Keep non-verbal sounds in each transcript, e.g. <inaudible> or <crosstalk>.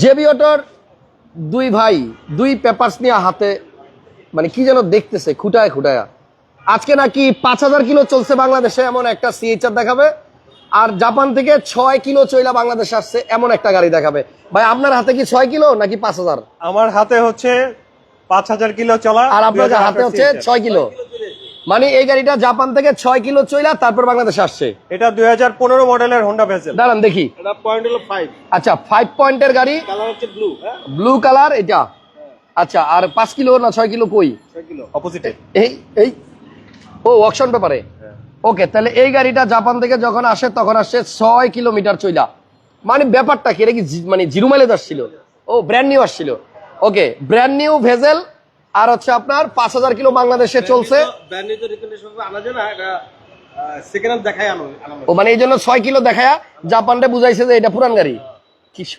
JB অটোর দুই ভাই দুই পেপারস নিয়ে হাতে মানে কি যেন দেখতেছে খুটায় খুটায়। আজকে নাকি পাঁচ হাজার কিলো চলছে বাংলাদেশে এমন একটা সিএইচআর দেখাবে। আর জাপান থেকে ছয় কিলো চইলা বাংলাদেশে আসছে এমন একটা গাড়ি দেখাবে। ভাই আপনার হাতে কি ছয় কিলো নাকি পাঁচ হাজার? আমার হাতে হচ্ছে পাঁচ হাজার কিলো চলা? আর আপনার 2008 হাতে হচ্ছে ছয় কিলো। মানে এই গাড়িটা জাপান থেকে ছয় কিলো চইলা তারপর বাংলাদেশে আসছে। এটা দুই হাজার পনেরো মডেলের হোন্ডা ভেসেল দাঁড়ান দেখি। আচ্ছা ফাইভ পয়েন্টের গাড়ি। ব্লু হ্যাঁ। ব্লু কালার এটা? আচ্ছা আর পাঁচ কিলো না ছয় কিলো কই? ছয় কিলো অপোজিটে এই এই? ও ওয়ার্কশন ব্যাপারে ওকে তাহলে এই গাড়িটা জাপান থেকে যখন আসে তখন আসছে ছয় কিলোমিটার চইলা। মানে ব্যাপারটা কি? এটা কি মানে জিরো মাইলেজ আসছিল? ও ব্র্যান্ড নিউ আসছিল। ওকে ব্র্যান্ড নিউ ভেজেল আর হচ্ছে আপনার পাঁচ হাজার কিলো বাংলাদেশে চলছে। ও মানে এই জন্য ছয় কিলো দেখায়া জাপানটা বুঝাইছে যে এটা পুরান গাড়ি।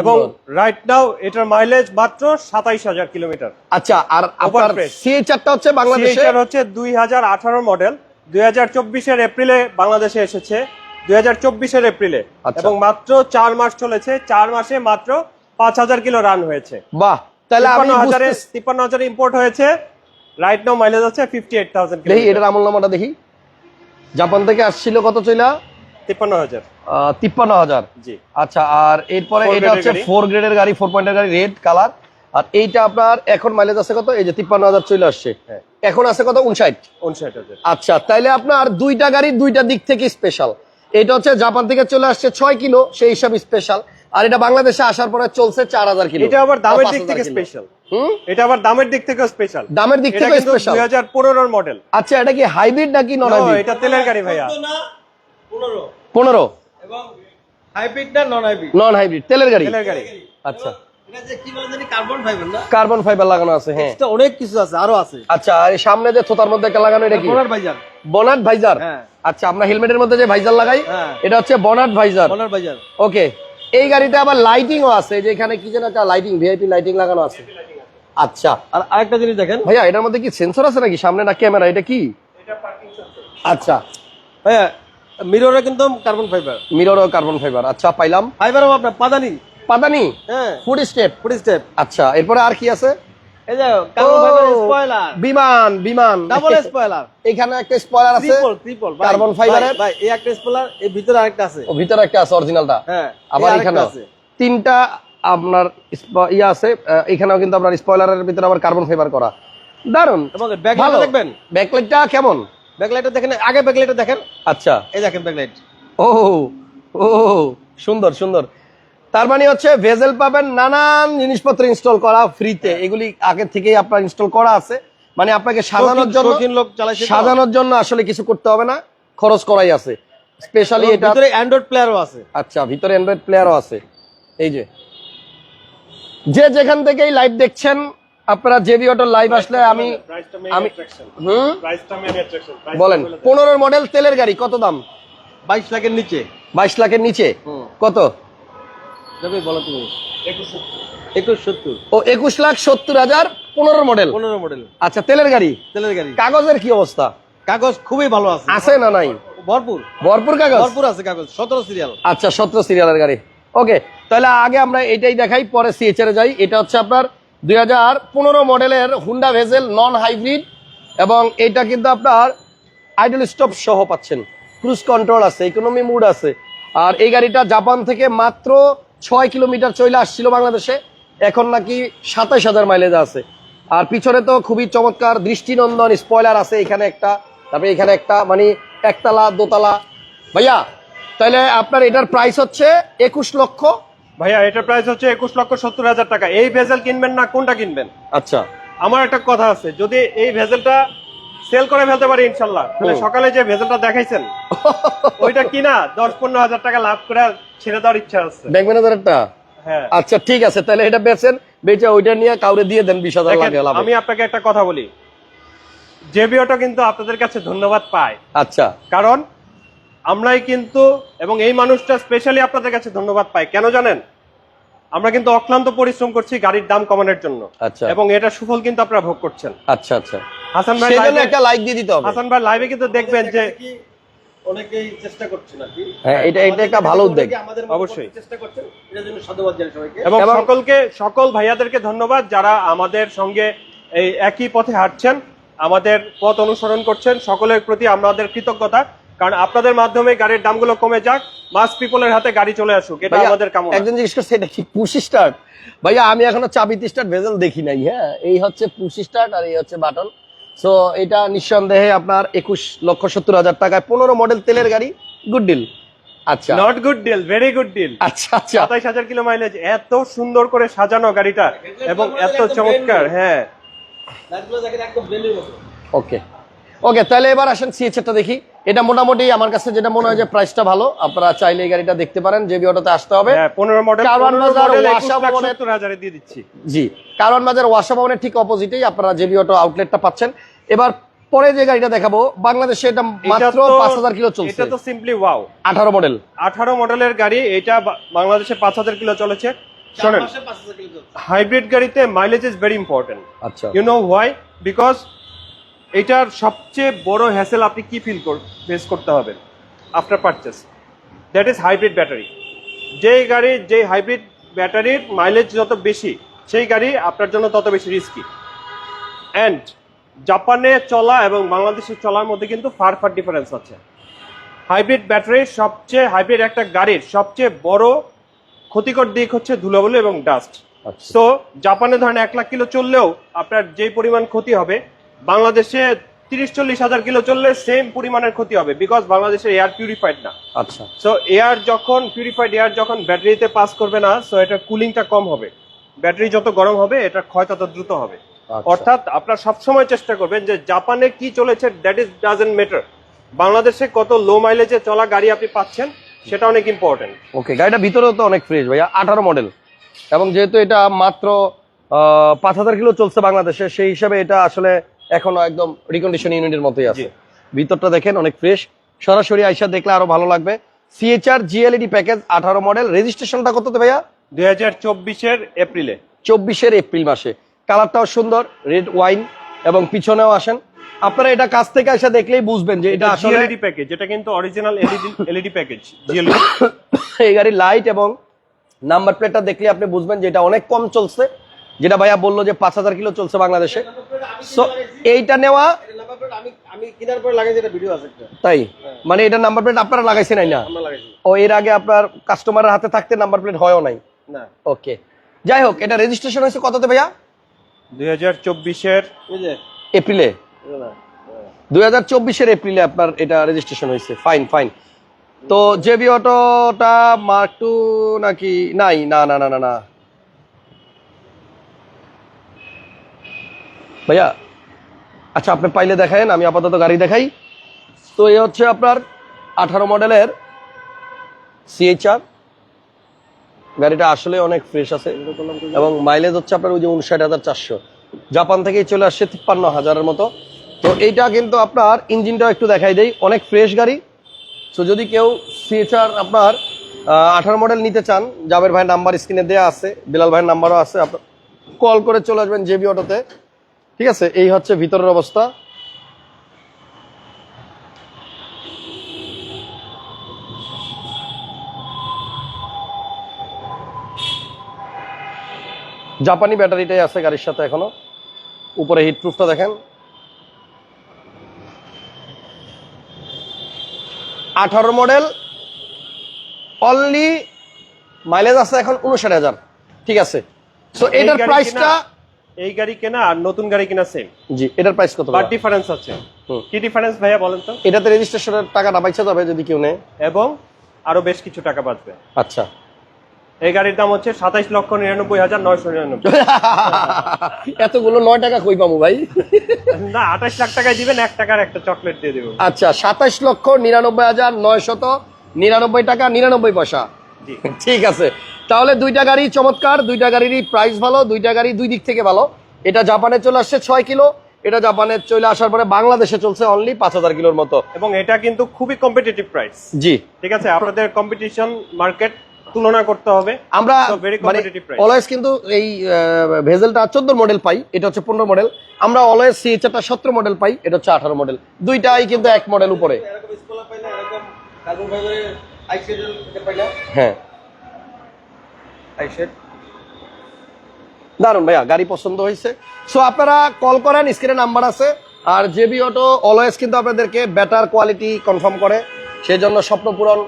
এবং রাইট নাও এটার মাইলেজ মাত্র সাতাইশ হাজার কিলোমিটার আচ্ছা আর আপনার। হচ্ছে বাংলাদেশে? সিএইচআর হচ্ছে দুই হাজার আঠারো মডেল দুই হাজার চব্বিশের এপ্রিলে বাংলাদেশে এসেছে। দুই হাজার চব্বিশের এপ্রিলে আচ্ছা। এবং মাত্র চার মাস চলেছে। চার মাসে মাত্র পাঁচ হাজার কিলো রান হয়েছে। বাহ তাহলে আমি তিপ্পান্ন হাজারে বুঝতেছি- তিপ্পান্ন হাজারে ইম্পোর্ট হয়েছে। রাইট নাও মাইলেজ আছে ফিফটি এইট থাউজেন্ড দেখি এটার আমল নামাটা দেখি। জাপান থেকে আসছিল কত চইলা? তিপ্পান্ন হাজার। তিপ্পান্ন হাজার। জি। আচ্ছা আর এরপরে এটা হচ্ছে ফোর গ্রেডের গাড়ি ফোর পয়েন্টের গাড়ি রেড কালার আর এইটা আপনার এখন মাইলেজ আছে কত? এই যে তিপ্পান্ন হাজার চলে আসছে। হ্যাঁ। এখন আছে কত? উনষাট। উনষাট হাজার। আচ্ছা তাইলে আপনার দুইটা গাড়ি দুইটা দিক থেকে স্পেশাল এটা হচ্ছে জাপান থেকে চলে আসছে ছয় কিলো সেই হিসাবে স্পেশাল আর এটা বাংলাদেশে আসার পরে চলছে চার হাজার কিলো। এটা আবার দামের দিক থেকে স্পেশাল এটা আবার দামের দিক থেকে স্পেশাল দামের দিক থেকে স্পেশাল দুই হাজার পনেরোর মডেল আচ্ছা এটা কি হাইব্রিড নাকি নন হাইব্রিড এটা তেলের গাড়ি ভাইয়া। পনেরো। পনেরো? এবং হাইব্রিড না নন হাইব্রিড নন হাইব্রিড তেলের গাড়ি? তেলের গাড়ি। আচ্ছা। এটা যে কি বলে জানি কার্বন ফাইবার না? কার্বন ফাইবার লাগানো আছে হ্যাঁ। অনেক কিছু আছে আরও আছে। আচ্ছা আর এই সামনে যে থোতার মধ্যে একটা লাগানো এটা কি? Bonnet visor. Bonnet visor? হ্যাঁ। আচ্ছা আমরা হেলমেটের মধ্যে যে ভাইজার লাগাই হ্যাঁ। এটা হচ্ছে বনাট ভাইজার। বনার ভাইজার। ওকে এই গাড়িতে আবার লাইটিংও আছে যে এখানে কি যেন একটা লাইটিং ভিআইপি লাইটিং লাগানো আছে। আচ্ছা আর আরেকটা জিনিস দেখেন। ভাইয়া এটার মধ্যে কি সেন্সর আছে নাকি? সামনে না ক্যামেরা এটা কি? আচ্ছা। ভাইয়া মিররও কিন্তু কার্বন ফাইবার মিররও কার্বন ফাইবার আচ্ছা পাইলাম। ফাইবারও আপনার পাদানি। পাদানি? হ্যাঁ। ফুড স্টেপ ফুড স্টেপ আচ্ছা এরপরে আর কি আছে? এই যে কার্বন ফাইবার স্পয়লার বিমান বিমান। ডাবল স্পয়লার এখানে একটা স্পয়লার আছে ট্রিপল ট্রিপল Carbon fiber ভাই এই একটা স্পয়লার এই ভিতরে আরেকটা আছে। ও ভিতরে একটা আছে অরিজিনালটা হ্যাঁ আবার এখানে আছে। তিনটা আপনার ইয়ে আছে এখানেও কিন্তু আপনার স্পয়লারের ভিতরে আবার কার্বন ফাইবার করা। দারুণ এবং ব্যাকলাইটটা দেখবেন? ব্যাকলাইটটা কেমন? ব্যাকলাইটটা দেখেন আগে ব্যাকলাইটটা দেখেন। আচ্ছা। এই দেখেন ব্যাকলাইট ও ও সুন্দর সুন্দর। তার মানে হচ্ছে ভেজেল পাবেন নানান জিনিসপত্র ইনস্টল করা ফ্রিতে এগুলি আগে থেকেই আপনার ইনস্টল করা আছে। মানে আপনাকে সাজানোর জন্য। সাজানোর জন্য আসলে কিছু করতে হবে না। খরচ করাই আছে। স্পেশালি এটা ভিতরে অ্যান্ড্রয়েড প্লেয়ারও আছে। আচ্ছা ভিতরে অ্যান্ড্রয়েড প্লেয়ারও আছে। এই যে। যে যেখান থেকেই লাইভ দেখছেন আপনারা জেবি অটোর লাইভ আসলে আমি আমি হুম? বলেন। পনেরোর মডেল তেলের গাড়ি কত দাম? বাইশ লাখের নিচে। বাইশ লাখের নিচে? কত? যাবে বলো তুমি। একুশ সত্তর। ও একুশ লাখ সত্তর হাজার পনেরো মডেল। পনেরো মডেল। আচ্ছা তেলের গাড়ি? তেলের গাড়ি। কাগজের কি অবস্থা? কাগজ খুবই ভালো আছে। আছে না নাই? ভরপুর। ভরপুর কাগজ? ভরপুর আছে কাগজ সতেরো সিরিয়াল আচ্ছা সতেরো সিরিয়ালের গাড়ি। ওকে তাহলে আগে আমরা এটাই দেখাই পরে সিএচআর যাই। এটা হচ্ছে আপনার দুই হাজার পনেরো মডেলের হুন্ডা ভেজেল নন হাইব্রিড এবং এটা কিন্তু আপনার আইডল স্টপ সহ পাচ্ছেন। ক্রুজ কন্ট্রোল আছে ইকোনমি মুড আছে। আর এই গাড়িটা জাপান থেকে মাত্র ছয় কিলোমিটার চলে আসছিল বাংলাদেশে এখন নাকি সাতাইশ হাজার মাইলেজ আছে। আর পিছনে তো খুবই চমৎকার দৃষ্টিনন্দন স্পয়লার আছে এখানে একটা তারপরে এখানে একটা মানে একতলা দোতলা। ভাইয়া তাহলে আপনার এটার প্রাইস হচ্ছে একুশ লক্ষ? ভাইয়া এটার প্রাইস হচ্ছে একুশ লক্ষ সত্তর হাজার টাকা। এই ভেজেল কিনবেন না কোনটা কিনবেন? আচ্ছা। আমার একটা কথা আছে যদি এই ভেজেলটা সেল করে ফেলতে পারি ইনশাল্লাহ। তাহলে সকালে যে ভেজেলটা দেখাইছেন <laughs> ওইটা কিনা দশ পনেরো হাজার টাকা লাভ করে ছেড়ে দেওয়ার ইচ্ছা আছে। ব্যাংক ম্যানেজারটা হ্যাঁ। আচ্ছা ঠিক আছে তাহলে এটা বেচেন বেচে ওইটা নিয়ে কাউরে দিয়ে দেন বিশ হাজার আমি আপনাকে একটা কথা বলি। যে জেবিওটা কিন্তু আপনাদের কাছে ধন্যবাদ পায়। আচ্ছা। কারণ আমরাই কিন্তু এবং এই মানুষটা স্পেশালি আপনাদের কাছে ধন্যবাদ পাই কেন জানেন? আমরা কিন্তু অক্লান্ত পরিশ্রম করছি গাড়ির দাম কমানোর জন্য। আচ্ছা। এবং এটা সুফল কিন্তু আপনারা ভোগ করছেন। আচ্ছা আচ্ছা। হাসান ভাই সেজন্য একটা লাইক দিয়ে দিতে হবে। হাসান ভাই লাইভে কিন্তু দেখবেন যে অনেকেই চেষ্টা করছেন আর কি হ্যাঁ এটা এটা একটা ভালো উদ্যোগ। আমাদের অবশ্যই। চেষ্টা করছেন এটার জন্য সাধুবাদ জানাই সবাইকে। এবং এবং- সকলকে সকল ভাইয়াদেরকে ধন্যবাদ যারা আমাদের সঙ্গে এই একই পথে হাঁটছেন আমাদের পথ অনুসরণ করছেন সকলের প্রতি আমাদের কৃতজ্ঞতা। কারণ আপনাদের মাধ্যমে গাড়ির দামগুলো কমে যাক মাস পিপলের হাতে গাড়ি চলে আসুক এটা আমাদের কামনা। একজন জিজ্ঞেস করছে এটা কি পুশি স্টার্ট ভাইয়া আমি এখনও চাবিতি স্টার্ট ভেজেল দেখি নাই হ্যাঁ? এই হচ্ছে পুশি স্টার্ট আর এই হচ্ছে বাটন সো এটা নিঃসন্দেহে আপনার একুশ লক্ষ সত্তর হাজার টাকায় পনেরো মডেল তেলের গাড়ি। গুড ডিল আচ্ছা। Not good deal very good deal আচ্ছা আচ্ছা। সাতাইশ হাজার কিলো মাইলেজ এত সুন্দর করে সাজানো গাড়িটা এবং এত চমৎকার হ্যাঁ। ওকে ওকে তাহলে এবার আসেন দেখি। এটা মোটামুটি আমার কাছে যেটা মনে হয় যে প্রাইসটা ভালো। আপনারা চাইলে এই গাড়িটা দেখতে পারেন যে বিওটাতে আসতে হবে। হ্যাঁ পনেরো মডেল দিয়ে দিচ্ছি। জি কারণ বাজার ওয়াসা ভবনের ঠিক অপোজিটেই আপনারা জেবি অটো আউটলেটটা পাচ্ছেন এবার পরে যে গাড়িটা দেখাবো বাংলাদেশে এটা মাত্র পাঁচ হাজার কিলো চলছে। এটা তো সিম্পলি ওয়াও আঠারো মডেল আঠারো মডেলের গাড়ি এটা বা- বাংলাদেশে পাঁচ হাজার কিলো চলেছে। শোনেন হাইব্রিড গাড়িতে মাইলেজ ইজ ভেরি ইম্পর্টেন্ট আচ্ছা। ইউ নো হোয়াই বিকজ এটার সবচেয়ে বড় হ্যাসেল আপনি কি ফিল ফেস করতে হবে? After purchase that is hybrid battery যেই গাড়ি যেই হাইব্রিড ব্যাটারির মাইলেজ যত বেশি সেই গাড়ি আপনার জন্য তত বেশি রিস্কি অ্যান্ড জাপানে চলা এবং বাংলাদেশে চলার মধ্যে কিন্তু ফার ফার ডিফারেন্স আছে। হাইব্রিড ব্যাটারির সবচেয়ে হাইব্রিড একটা গাড়ির সবচেয়ে বড় ক্ষতিকর দিক হচ্ছে ধুলোবালু এবং ডাস্ট আচ্ছা। সো জাপানে ধরেন এক লাখ কিলো চললেও আপনার যেই পরিমাণ ক্ষতি হবে বাংলাদেশে তিরিশ চল্লিশ হাজার কিলো চললে সেম পরিমাণের ক্ষতি হবে বিকজ বাংলাদেশের এয়ার পিউরিফাইড না। আচ্ছা। সো এয়ার যখন পিউরিফাইড এয়ার যখন ব্যাটারিতে পাস করবে না সো এটা কুলিংটা কম হবে। ব্যাটারি যত গরম হবে এটার ক্ষয় তত দ্রুত হবে। অর্থাৎ আপনার সবসময় চেষ্টা করবেন যে জাপানে কি চলেছে দ্যাট ইজ ডাজেন্ট ম্যাটার বাংলাদেশে কত লো মাইলেজে চলা গাড়ি আপনি পাচ্ছেন সেটা অনেক ইম্পর্টেন্ট ওকে গাড়িটা ভিতরেও তো অনেক ফ্রেশ ভাইয়া আঠারো মডেল এবং যেহেতু এটা মাত্র পাঁচ হাজার কিলো চলছে বাংলাদেশে সেই হিসাবে এটা আসলে এখনও একদম রিকন্ডিশন ইউনিটের মতোই আছে। ভিতরটা দেখেন অনেক ফ্রেশ সরাসরি আইসা দেখলে আরও ভালো লাগবে। সিএচআর জিএলইডি প্যাকেজ আঠারো মডেল রেজিস্ট্রেশনটা কত ভাইয়া? দুই হাজার চব্বিশের এপ্রিলে। চব্বিশের এপ্রিল মাসে। কালারটাও সুন্দর রেড ওয়াইন এবং পিছনেও আসেন। আপনারা এটা কাছ থেকে এসে দেখলেই বুঝবেন যে এটা আসলে জিএলইডি প্যাকেজ এটা কিন্তু অরিজিনাল এলইডি এলইডি প্যাকেজ এই গাড়ি লাইট এবং নাম্বার প্লেটটা দেখলে আপনি বুঝবেন যে এটা অনেক কম চলছে। যেটা ভাইয়া বলল যে পাঁচ হাজার কিলো চলছে বাংলাদেশে। সো এইটা নেওয়া তাই? মানে এটা নাম্বার প্লেট আপনারা লাগাইছেন নাই না? ও এর আগে আপনার কাস্টমারের হাতে থাকতে নাম্বার প্লেট হয়ও নাই। না। ওকে যাই হোক এটা রেজিস্ট্রেশন হয়েছে কততে ভাইয়া? দুই হাজার চব্বিশের এপ্রিলে? না দুই হাজার চব্বিশের এপ্রিলে আপনার এটা রেজিস্ট্রেশন হয়েছে। ফাইন ফাইন তো জেবি অটোটা মার্ক টু নাকি? নাই না না না না না। ভাইয়া আচ্ছা আপনি পাইলে দেখায়েন আমি আপাতত গাড়ি দেখাই। তো এই হচ্ছে আপনার আঠারো মডেলের সিএইচআর গাড়িটা আসলে অনেক ফ্রেশ আছে। এবং মাইলেজ হচ্ছে আপনার ওই যে উনষাট হাজার চারশো। জাপান থেকেই চলে আসছে তিপ্পান্ন হাজারের মতো। তো এইটা কিন্তু আপনার ইঞ্জিনটাও একটু দেখাই দেয় অনেক ফ্রেশ গাড়ি। তো যদি কেউ সিএচআর আপনার আঠারো মডেল নিতে চান, জাবের ভাইয়ের নাম্বার স্ক্রিনে দেওয়া আছে, বিলাল ভাইয়ের নাম্বারও আছে, আপনার কল করে চলে আসবেন জেবি অটোতে। ঠিক আছে? এই হচ্ছে ভিতরের অবস্থা। জাপানি ব্যাটারিটাই আছে গাড়ির সাথে এখনও। উপরে হিট প্রুফটা দেখেন। আঠারো মডেল অনলি মাইলেজ আছে এখন উনষাট হাজার। ঠিক আছে? সো এটার প্রাইসটা এই গাড়ি কেনা আর নতুন গাড়ি কেনা সেম জি এটার প্রাইস কত বাট ডিফারেন্স আছে। কি ডিফারেন্স ভাইয়া বলেন তো? এটাতে রেজিস্ট্রেশনের টাকাটা বাইচা যাবে যদি কেউ নেয়। এবং আরও বেশ কিছু টাকা বাঁচবে। আচ্ছা। এই গাড়ির দাম হচ্ছে সাতাইশ লক্ষ নিরানব্বই হাজার নয়শো নিরানব্বই। <laughs> এতগুলো নয় টাকা কই পাবো ভাই? না আঠাশ লাখ টাকায় দিবেন এক টাকার একটা চকলেট দিয়ে দেবো। আচ্ছা সাতাশ লক্ষ নিরানব্বই হাজার নয়শত নিরানব্বই টাকা নিরানব্বই পয়সা। <laughs> ঠিক আছে। তাহলে দুইটা গাড়ি চমৎকার দুইটা গাড়িরই প্রাইস ভালো দুইটা গাড়ি দুই দিক থেকে ভালো। এটা জাপানে চলে আসছে ছয় কিলো। এটা জাপানে চলে আসার পরে বাংলাদেশে চলছে অনলি পাঁচ হাজার কিলোর মতো। এবং এটা কিন্তু খুবই কম্পিটিটিভ প্রাইস জি। ঠিক আছে আপনাদের কম্পিটিশন মার্কেট তুলনা করতে হবে। আমরা very মানে. অলওয়েজ কিন্তু এই ভেজেলটা চোদ্দ মডেল পাই এটা হচ্ছে পনেরো মডেল আমরা অলওয়েজ সিএচআরটা সতেরো মডেল পাই এটা হচ্ছে আঠারো মডেল দুইটাই কিন্তু এক মডেল উপরে। হ্যাঁ। দারুণ ভাইয়া গাড়ি পছন্দ হয়েছে। সো আপনারা কল করেন স্ক্রিনে নাম্বার আছে। আর জেবি অটো অলওয়েজ কিন্তু আপনাদেরকে বেটার কোয়ালিটি কনফার্ম করে। সেই জন্য স্বপ্ন পূরণ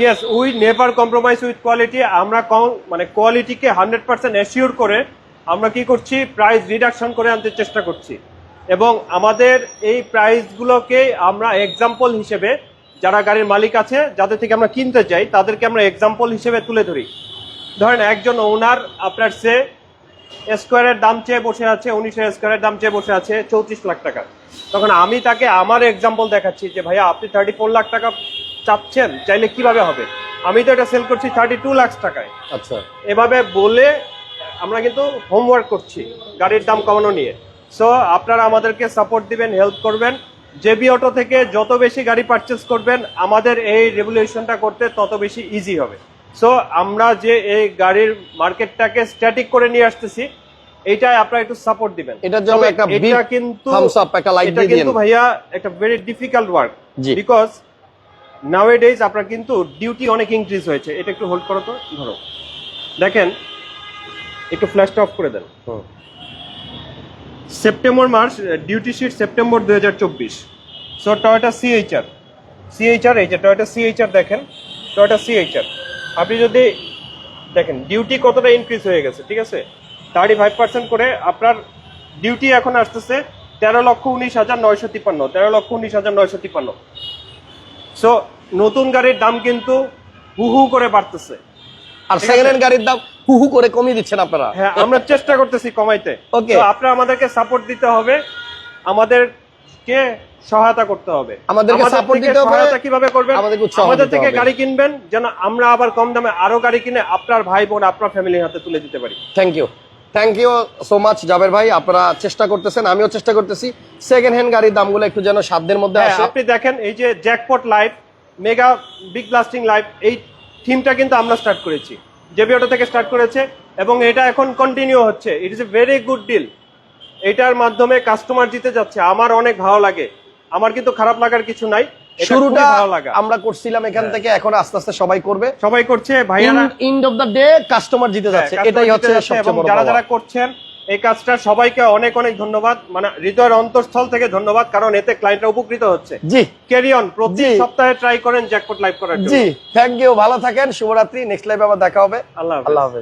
yes we never compromise with quality আমরা কম মানে কোয়ালিটিকে হান্ড্রেড পার্সেন্ট অ্যাসিওর করে আমরা কি করছি? প্রাইস রিডাকশন করে আনতে চেষ্টা করছি। এবং আমাদের এই প্রাইসগুলোকে আমরা এক্সাম্পল হিসেবে যারা গাড়ির মালিক আছে, যাদের থেকে আমরা কিনতে চাই তাদেরকে আমরা এক্সাম্পল হিসেবে তুলে ধরি। ধরেন একজন ওনার আপনার সে স্কোয়ারের দাম চেয়ে বসে আছে উনিশশো স্কোয়ারের দাম চেয়ে বসে আছে চৌত্রিশ লাখ টাকা। তখন আমি তাকে আমার এক্সাম্পল দেখাচ্ছি যে, ভাইয়া, আপনি থার্টি ফোর লাখ টাকা চাচ্ছেন চাইলে কীভাবে হবে? আমি তো এটা সেল করছি থার্টি টু লাখ টাকায়। আচ্ছা। এভাবে বলে আমরা কিন্তু হোমওয়ার্ক করছি গাড়ির দাম কমানো নিয়ে। সো আপনারা আমাদেরকে সাপোর্ট দিবেন হেল্প করবেন। জেবি অটো থেকে যত বেশি গাড়ি পারচেস করবেন আমাদের এই রেভলিউশনটা করতে তত বেশি ইজি হবে। সো আমরা যে এই গাড়ির মার্কেটটাকে স্ট্যাটিক করে নিয়ে আসতেছি এইটাই আপনারা একটু সাপোর্ট দিবেন। এটার জন্য একটা এটা কিন্তু thumbs up, একটা এটা দিয়ে কিন্তু ভাইয়া একটা very difficult work because nowadays আপনার কিন্তু ডিউটি অনেক ইনক্রিজ হয়েছে। এটা একটু হোল্ড করো তো, ধরো। দেখেন, একটু ফ্ল্যাশটা অফ করে দেন। সেপ্টেম্বর মাস ডিউটি শিট সেপ্টেম্বর দুই হাজার চব্বিশ। সো টয়টা সিএইচআর সিএইচআর এই যে টয়টা সিএইচআর দেখেন টয়টা সিএইচআর আপনি যদি, দেখেন ডিউটি কতটা ইনক্রিজ হয়ে গেছে, ঠিক আছে? থার্টি ফাইভ পার্সেন্ট করে আপনার ডিউটি এখন আসতেছে তেরো লক্ষ উনিশ হাজার নয়শো তিপ্পান্ন, তেরো লক্ষ উনিশ হাজার নয়শো তিপ্পান্ন। সো নতুন গাড়ির দাম কিন্তু হু হু করে বাড়তেছে। আর সেকেন্ড হ্যান্ড গাড়ির দাম হু হু করে কমিয়ে দিচ্ছেন আপনারা। হ্যাঁ আমরা চেষ্টা করতেছি কমাইতে। ওকে তো আপনারা আমাদেরকে সাপোর্ট দিতে হবে। আমাদেরকে সহায়তা করতে হবে? আমাদেরকে আমাদের support দিতে হবে, সহায়তা কীভাবে করবেন? আমাদের থেকে গাড়ি কিনবেন যেন আমরা আবার কম দামে আরও গাড়ি কিনে আপনার ভাই বোন আপনার ফ্যামিলির হাতে তুলে দিতে পারি। Thank you thank you so much Jaber ভাই। আপনারা চেষ্টা করতেছেন আমিও চেষ্টা করতেছি। সেকেন্ড হ্যান্ড গাড়ির দামগুলো একটু যেন সাধ্যের মধ্যে হ্যাঁ আসে। আপনি দেখেন এই যে jackpot life mega big lasting life এই থিমটা কিন্তু আমরা স্টার্ট করেছি। জেবিওটা থেকে স্টার্ট করেছে এবং এটা এখন কন্টিনিউ হচ্ছে। It is a very good deal এটার মাধ্যমে কাস্টমার জিতে যাচ্ছে। আমার অনেক ভালো লাগে। আমার কিন্তু খারাপ লাগার কিছু নাই। শুরুটা আমরা করছিলাম এখান থেকে এখন আস্তে আস্তে সবাই করবে। সবাই করছে ভাইয়ারা end of the day customer জিতে যাচ্ছে। হ্যাঁ, এটাই হচ্ছে যাচ্ছে সবচেয়ে বড় যারা যারা করছেন এই কাজটা সবাইকে অনেক অনেক ধন্যবাদ। মানে হৃদয়ের অন্তঃস্থল থেকে ধন্যবাদ কারণ এতে ক্লায়েন্টরা উপকৃত হচ্ছে। জি। ক্যারি অন প্রতি সপ্তাহে ট্রাই করেন জ্যাকপট লাইভ করার জন্য। জি। থ্যাংক ইউ ভালো থাকেন শুভরাত্রি নেক্সট লাইভে আবার দেখা হবে। আল্লাহ আল্লাহ হাফেজ।